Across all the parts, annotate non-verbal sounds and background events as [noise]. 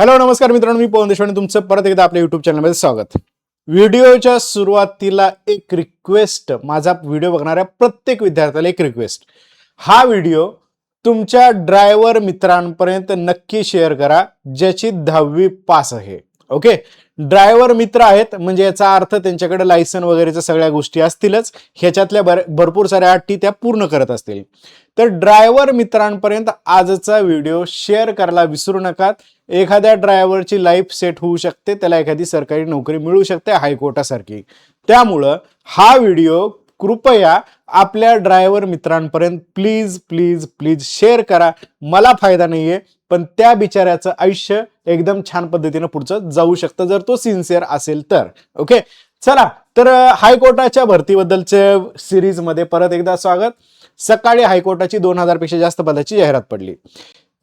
Hello नमस्कार मित्रांनो मी पवन देशपांडे. तुमचं परत एकदा आपल्या युट्यूब चॅनलमध्ये स्वागत. व्हिडिओच्या सुरुवातीला एक रिक्वेस्ट माझा व्हिडिओ बघणाऱ्या प्रत्येक विद्यार्थ्याला एक रिक्वेस्ट हा व्हिडिओ तुमच्या ड्रायव्हर मित्रांपर्यंत नक्की शेअर करा ज्याची दहावी पास आहे. ओके ड्रायव्हर मित्र आहेत म्हणजे याचा अर्थ त्यांच्याकडे लायसन वगैरेच्या सगळ्या गोष्टी असतीलच. ह्याच्यातल्या बर भरपूर साऱ्या अटी त्या पूर्ण करत असतील. तर ड्रायव्हर मित्रांपर्यंत आजचा व्हिडिओ शेअर करायला विसरू नका एखाद्या ड्रायव्हरची लाईफ सेट होऊ शकते त्याला एखादी सरकारी नोकरी मिळू शकते हायकोर्टासारखी. त्यामुळं हा व्हिडिओ कृपया आपल्या ड्रायव्हर मित्रांपर्यंत प्लीज प्लीज प्लीज शेअर करा. मला फायदा नाहीये. पण त्या बिचाऱ्याचं आयुष्य एकदम छान पद्धतीनं पुढचं जाऊ शकतं जर तो सिन्सिअर असेल तर. ओके चला तर हायकोर्टाच्या भरतीबद्दलच्या सिरीजमध्ये परत एकदा स्वागत. सकाळी हायकोर्टाची दोन हजारपेक्षा जास्त पदाची जाहिरात पडली.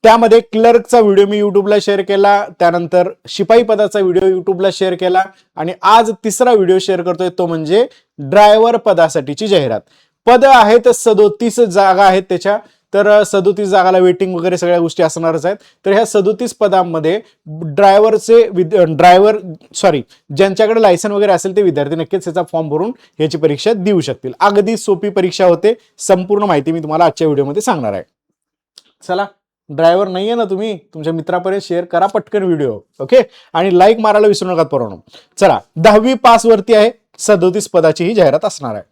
त्यामध्ये क्लर्कचा व्हिडिओ मी युट्यूबला शेअर केला त्यानंतर शिपाई पदाचा व्हिडिओ युट्यूबला शेअर केला आणि आज तिसरा व्हिडिओ शेअर करतोय तो म्हणजे ड्रायव्हर पदासाठीची जाहिरात. पद आहेत सदोतीस जागा आहेत त्याच्या तर सदोतीस जागाला वेटिंग वगैरे सगळ्या गोष्टी असणारच आहेत. तर ह्या सदोतीस पदांमध्ये ड्रायव्हरचे ड्रायव्हर सॉरी ज्यांच्याकडे लायसन वगैरे असेल ते विद्यार्थी नक्कीच त्याचा फॉर्म भरून ह्याची परीक्षा देऊ शकतील. अगदी सोपी परीक्षा होते. संपूर्ण माहिती मी तुम्हाला आजच्या व्हिडिओमध्ये सांगणार आहे. चला ड्रायव्हर नाहीये ना तुम्ही? तुमच्या मित्रापर्यंत शेअर करा पटकन व्हिडिओ ओके आणि लाईक मारायला विसरू नका पोरांनो. चला दहावी पास वरती आहे. सदोतीस पदाची ही जाहिरात असणार आहे.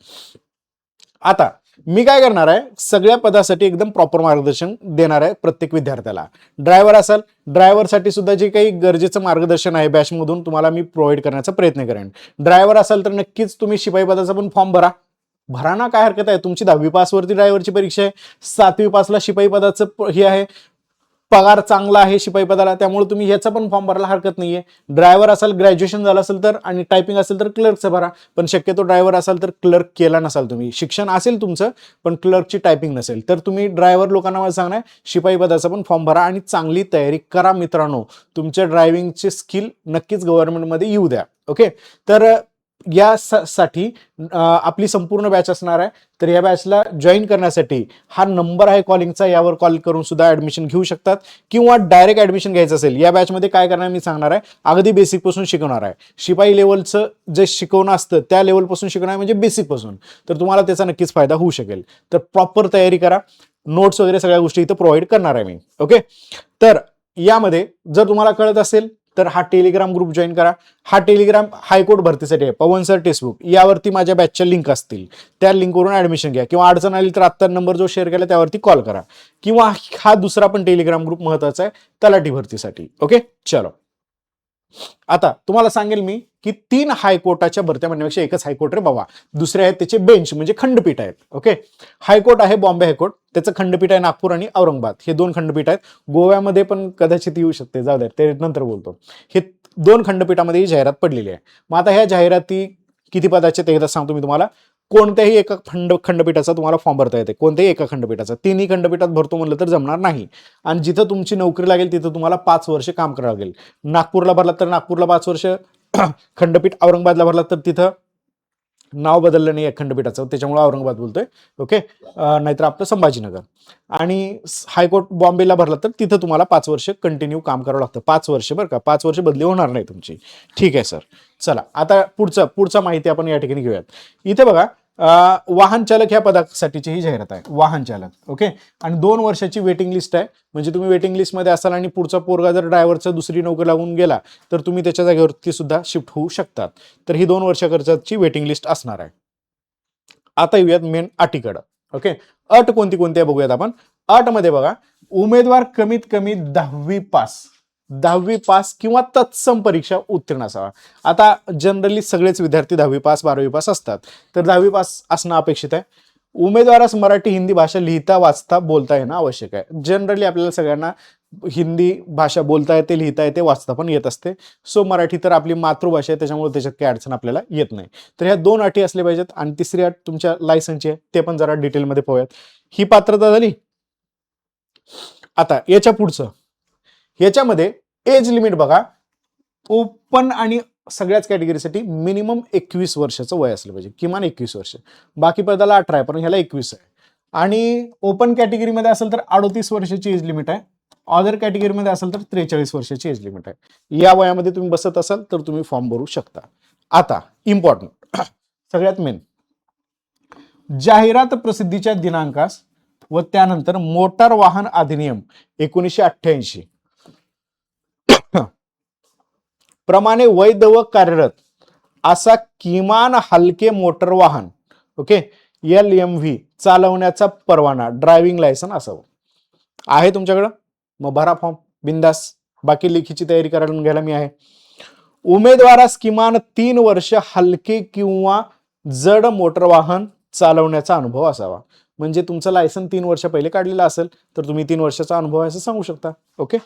आता मी काय करणार आहे? सगळ्या पदासाठी एकदम प्रॉपर मार्गदर्शन देणार आहे प्रत्येक विद्यार्थ्याला. ड्रायव्हर असाल ड्रायव्हरसाठी सुद्धा जे काही गरजेचं मार्गदर्शन आहे बॅचमधून तुम्हाला मी प्रोव्हाइड करण्याचा प्रयत्न करेन. ड्रायव्हर असाल तर नक्कीच तुम्ही शिपाई पदाचा पण फॉर्म भरा. भरा ना काय हरकत आहे? तुमची दहावी पासवरती ड्रायव्हरची परीक्षा आहे. सातवी पासला शिपाई पदाचं हे आहे. पगार चांगला आहे शिपाई पदाला त्यामुळे तुम्ही ह्याचा पण फॉर्म भरायला हरकत नाहीये. ड्रायव्हर असाल ग्रॅज्युएशन झालं असेल तर आणि टायपिंग असेल तर क्लर्कचं भरा. पण शक्यतो ड्रायव्हर असाल तर क्लर्क केला नसाल तुम्ही. शिक्षण असेल तुमचं पण क्लर्कची टायपिंग नसेल. तर तुम्ही ड्रायव्हर लोकांना मला सांगणार शिपाई पदाचा पण फॉर्म भरा आणि चांगली तयारी करा मित्रांनो. तुमच्या ड्रायव्हिंगचे स्किल नक्कीच गव्हर्नमेंटमध्ये येऊ द्या. ओके तर या साठी आपली संपूर्ण बॅच असणार आहे. तर या बॅचला जॉईन करण्यासाठी हा नंबर आहे कॉलिंगचा यावर कॉल करून सुद्धा ऍडमिशन घेऊ शकतात. किंवा डायरेक्ट ऍडमिशन घ्यायचं असेल या बॅचमध्ये काय करणार मी सांगणार आहे. अगदी बेसिकपासून शिकवणार आहे. शिपाई लेवलचं जे शिकवणं असतं त्या लेवलपासून शिकवणार आहे म्हणजे बेसिकपासून तर तुम्हाला त्याचा नक्कीच फायदा होऊ शकेल. तर प्रॉपर तयारी करा. नोट्स वगैरे सगळ्या गोष्टी इथं प्रोव्हाइड करणार आहे मी. ओके तर यामध्ये जर तुम्हाला कळत असेल तर हा टेलिग्राम ग्रुप जॉईन करा. हा टेलिग्राम हायकोर्ट भरतीसाठी आहे. पवन सर टेक्स्टबुक यावरती माझ्या बॅचच्या लिंक असतील. त्या लिंकवरून ऍडमिशन घ्या. किंवा अडचण आली तर आत्ता नंबर जो शेअर केला त्यावरती कॉल करा. किंवा हा दुसरा पण टेलिग्राम ग्रुप महत्त्वाचा आहे. तलाठी भरतीसाठी. ओके चलो. आता तुम्हाला सांगेल मी की तीन हायकोर्टाच्या भरत्या म्हणण्यापेक्षा एकच हायकोर्ट रे बाबा. दुसरे आहेत त्याचे बेंच म्हणजे खंडपीठ आहेत. ओके? हायकोर्ट आहे बॉम्बे हायकोर्ट. त्याचं खंडपीठ आहे नागपूर आणि औरंगाबाद. हे दोन खंडपीठ आहेत. गोव्यामध्ये पण कदाचित येऊ शकते. जाऊ द्या ते नंतर बोलतो. हे दोन खंडपीठामध्ये ही जाहिरात पडलेली आहे. मग आता ह्या जाहिराती किती पदाचे ते एकदा सांगतो मी तुम्हाला. कोणत्याही एका खंड खंडपीठाचा तुम्हाला फॉर्म भरता येते. कोणत्याही एका खंडपीठाचा. तिन्ही खंडपीठात भरतो म्हणलं तर जमणार नाही. आणि जिथं तुमची नोकरी लागेल तिथं तुम्हाला पाच वर्ष काम करावं लागेल. नागपूरला भरला तर नागपूरला पाच वर्ष. [clears throat] खंडपीठ औरंगाबादला भरलात तर तिथं नाव बदललं नाही आहे खंडपीठाचं त्याच्यामुळे औरंगाबाद बोलतोय. ओके नाहीतर आपलं संभाजीनगर. आणि हायकोर्ट बॉम्बेला भरला तर तिथं तुम्हाला पाच वर्ष कंटिन्यू काम करावं लागतं. पाच वर्ष बरं का पाच वर्ष बदली होणार नाही तुमची. ठीक आहे सर चला आता पुढचं पुढचा माहिती आपण या ठिकाणी घेऊयात. इथे बघा वाहन चालक ह्या पदासाठीची ही जाहिरात आहे. वाहन चालक ओके आणि दोन वर्षाची वेटिंग लिस्ट आहे. म्हणजे तुम्ही वेटिंग लिस्टमध्ये असाल आणि पुढचा पोरगा जर ड्रायव्हरचा दुसरी नोकरी लागून गेला तर तुम्ही त्याच्या जागेवरती सुद्धा शिफ्ट होऊ शकतात. तर ही दोन वर्षाकरची वेटिंग लिस्ट असणार आहे. आता येऊयात मेन अटीकडं ओके अट कोणती कोणती आहे बघूयात आपण. अटमध्ये बघा उमेदवार कमीत कमी दहावी पास. दहावी पास किंवा तत्सम परीक्षा उत्तीर्ण असावा. आता जनरली सगळेच विद्यार्थी दहावी पास बारावी पास असतात. तर दहावी पास असणं अपेक्षित आहे. उमेदवारास मराठी हिंदी भाषा लिहिता वाचता बोलता येणं आवश्यक आहे. जनरली आपल्याला सगळ्यांना हिंदी भाषा बोलता येते लिहिता येते वाचता पण येत असते. सो मराठी तर आपली मातृभाषा आहे त्याच्यामुळे त्याच्यात काही अडचण आपल्याला येत नाही. तर ह्या दोन अटी असल्या पाहिजेत आणि तिसरी अट तुमच्या लायसनची आहे ते पण जरा डिटेलमध्ये पाहूयात. ही पात्रता झाली. आता याच्या पुढचं. याच्यामध्ये एज लिमिट बघा. ओपन आणि सगळ्याच कॅटेगरीसाठी मिनिमम एकवीस वर्षाचं वय असलं पाहिजे. किमान एकवीस वर्ष. बाकी पदाला अठरा आहे पण ह्याला एकवीस आहे. आणि ओपन कॅटेगरीमध्ये असेल तर अडोतीस वर्षाची एज लिमिट आहे. ऑदर कॅटेगरीमध्ये असेल तर त्रेचाळीस वर्षाची एज लिमिट आहे. या वयामध्ये तुम्ही बसत असाल तर तुम्ही फॉर्म भरू शकता. आता इम्पॉर्टंट [clears throat] सगळ्यात मेन जाहिरात प्रसिद्धीच्या दिनांकास व त्यानंतर मोटार वाहन अधिनियम एकोणीसशे अठ्ठ्याऐंशी. प्रमाणे वैध व कार्यरत असा किमान हलके मोटर वाहन ओके एल एम व्ही चालवण्याचा परवाना ड्रायव्हिंग लायसन असावं. आहे तुमच्याकडं? मग भरा फॉर्म. बिंदास. बाकी लेखीची तयारी करायला घ्यायला मी आहे. उमेदवारास किमान तीन वर्ष हलके किंवा जड मोटर वाहन चालवण्याचा अनुभव असावा. म्हणजे तुमचं लायसन तीन वर्ष पहिले काढलेलं असेल तर तुम्ही तीन वर्षाचा अनुभव आहे असं सांगू शकता. ओके?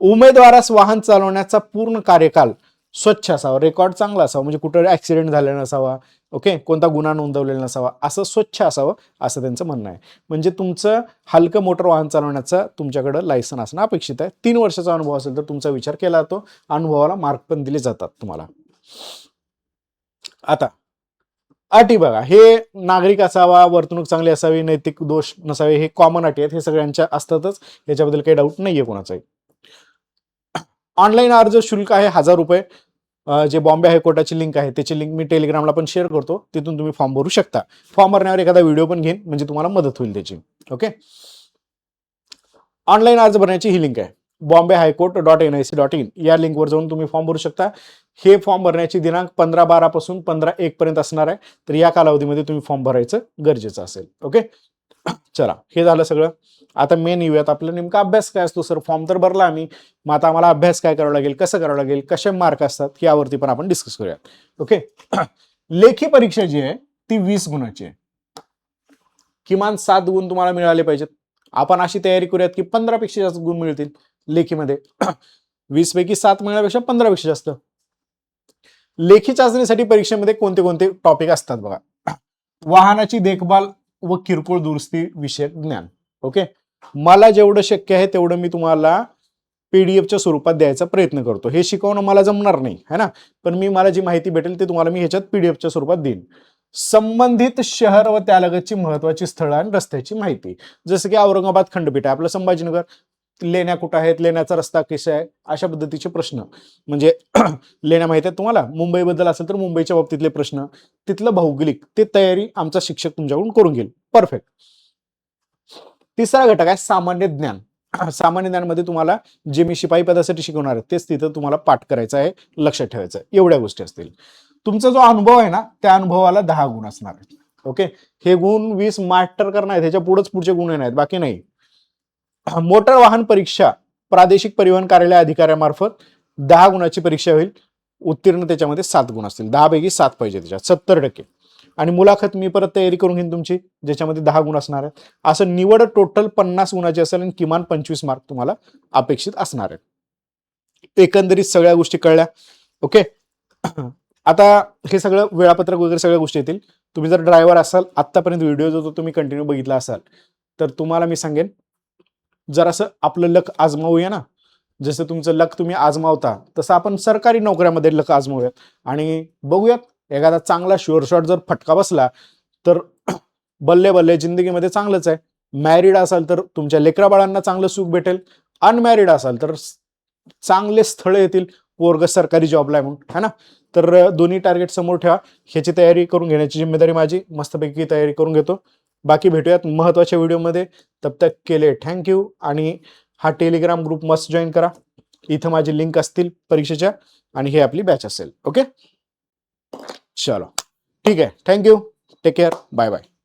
उमेदवारास वाहन चालवण्याचा पूर्ण कार्यकाल स्वच्छ असावा रेकॉर्ड चांगला असावा म्हणजे कुठं ऍक्सिडेंट झालेला नसावा ओके? कोणता गुन्हा नोंदवलेला नसावा असं स्वच्छ असावं असं त्यांचं म्हणणं आहे. म्हणजे तुमचं हलकं मोटर वाहन चालवण्याचं तुमच्याकडं लायसन असणं अपेक्षित आहे. तीन वर्षाचा अनुभव असेल तर तुमचा विचार केला जातो. अनुभवाला मार्क पण दिले जातात तुम्हाला. आता अटी बघा. हे नागरिक असावा वर्तणूक चांगली असावी नैतिक दोष नसावे हे कॉमन अटी आहेत. हे सगळ्यांच्या असतातच. याच्याबद्दल काही डाऊट नाहीये कोणाचाही. ऑनलाईन अर्ज शुल्क आहे हजार रुपये. जे बॉम्बे हायकोर्टाची लिंक आहे त्याची लिंक मी टेलिग्रामला पण शेअर करतो. तिथून तुम्ही फॉर्म भरू शकता. फॉर्म भरण्यावर एखादा व्हिडिओ पण घेईन म्हणजे तुम्हाला मदत होईल त्याची. ओके ऑनलाईन अर्ज भरण्याची ही लिंक आहे. Bombay high court dot N I C dot in या लिंकवर जाऊन तुम्ही फॉर्म भरू शकता. हे फॉर्म भरण्याची दिनांक पंधरा बारा पासून पंधरा एक पर्यंत असणार आहे. तर या कालावधीमध्ये तुम्ही फॉर्म भरायचं गरजेचं असेल. ओके चला हे झालं सगळं. आता मेन येऊयात आपला नेमका अभ्यास काय असतो सर फॉर्म तर भरला आम्ही. मग आता आम्हाला अभ्यास काय करावा लागेल कसं करावं लागेल कसे मार्क असतात यावरती पण आपण डिस्कस करूयात. ओके [clears throat] लेखी परीक्षा जी आहे ती वीस गुणाची आहे. किमान सात गुण तुम्हाला मिळाले पाहिजेत. आपण अशी तयारी करूयात की पंधरा पेक्षा जास्त गुण मिळतील लेखीमध्ये. [clears throat] वीस पैकी सात मिळण्यापेक्षा पंधरा पेक्षा जास्त. लेखी चाचणीसाठी परीक्षेमध्ये कोणते कोणते टॉपिक असतात बघा. [clears throat] वाहनाची देखभाल व किरकोळ दुरुस्ती विषयक ज्ञान. ओके मला जेवढं शक्य आहे तेवढं मी तुम्हाला पीडीएफच्या स्वरूपात द्यायचा प्रयत्न करतो. हे शिकवणं मला जमणार नाही है ना? पण मी मला जी माहिती भेटेल ते तुम्हाला मी ह्याच्यात पीडीएफच्या स्वरूपात देईन. संबंधित शहर व त्यालगतची महत्वाची स्थळं आणि रस्त्याची माहिती. जसं की औरंगाबाद खंडपीठ आहे आपलं संभाजीनगर. लेण्या कुठं आहेत लेण्याचा रस्ता कसा आहे अशा पद्धतीचे प्रश्न. म्हणजे [clears throat] लेण्या माहिती आहेत तुम्हाला? मुंबईबद्दल असेल तर मुंबईच्या बाबतीतले प्रश्न तिथलं भौगोलिक ते तयारी आमचा शिक्षक तुमच्याकडून करून घेईल. परफेक्ट तिसरा घटक आहे सामान्य ज्ञान. [clears throat] सामान्य ज्ञानमध्ये तुम्हाला जे मी शिपाई पदासाठी शिकवणार आहे तेच तिथं तुम्हाला पाठ करायचं आहे लक्षात ठेवायचं आहे. एवढ्या गोष्टी असतील. तुमचा जो अनुभव आहे ना त्या अनुभवाला दहा गुण असणार आहेत. ओके हे गुण वीस मास्टर करणार आहेत ह्याच्या पुढेच पुढचे गुण येणार आहेत. बाकी नाही. मोटर वाहन परीक्षा प्रादेशिक परिवहन कार्यालय अधिकाऱ्यामार्फत दहा गुणाची परीक्षा होईल. उत्तीर्ण त्याच्यामध्ये सात गुण असतील. दहा पैकी सात पाहिजे त्याच्यात. सत्तर टक्के. आणि मुलाखत मी परत तयारी करून घेईन तुमची ज्याच्यामध्ये दहा गुण असणार आहेत. असं निवड टोटल पन्नास गुणाची असेल आणि किमान पंचवीस मार्क तुम्हाला अपेक्षित असणार आहेत. एकंदरीत सगळ्या गोष्टी कळल्या. ओके? आता हे सगळं वेळापत्रक वगैरे सगळ्या गोष्टी येतील. तुम्ही जर ड्रायव्हर असाल आत्तापर्यंत व्हिडिओ जो तुम्ही कंटिन्यू बघितला असाल तर तुम्हाला मी सांगेन जरासं आपलं लक आजमावूया ना जसं तुमचं लक तुम्ही आजमावता तसं आपण सरकारी नोकऱ्यामध्ये लक आजमावूयात. आणि बघूयात एखादा चांगला शुअर शॉट जर फटका बसला तर [clears throat] बल्ले बल्ले जिंदगीमध्ये चांगलंच आहे. मॅरिड असाल तर तुमच्या लेकरा बाळांना चांगलं सुख भेटेल. अनमॅरिड असाल तर चांगले स्थळ येतील. पोरग सरकारी जॉबला आहे म्हणून है ना? तर दोन्ही टार्गेट समोर ठेवा. ह्याची तयारी करून घेण्याची जिम्मेदारी माझी. मस्तपैकी तयारी करून घेतो. बाकी भेटूयात महत्त्वाच्या व्हिडिओमध्ये. तब तक केले थँक्यू आणि हा टेलिग्राम ग्रुप मस्त जॉईन करा. इथं माझी लिंक असतील परीक्षेच्या आणि हे आपली बॅच असेल. ओके चलो. ठीक आहे. Thank you take care bye bye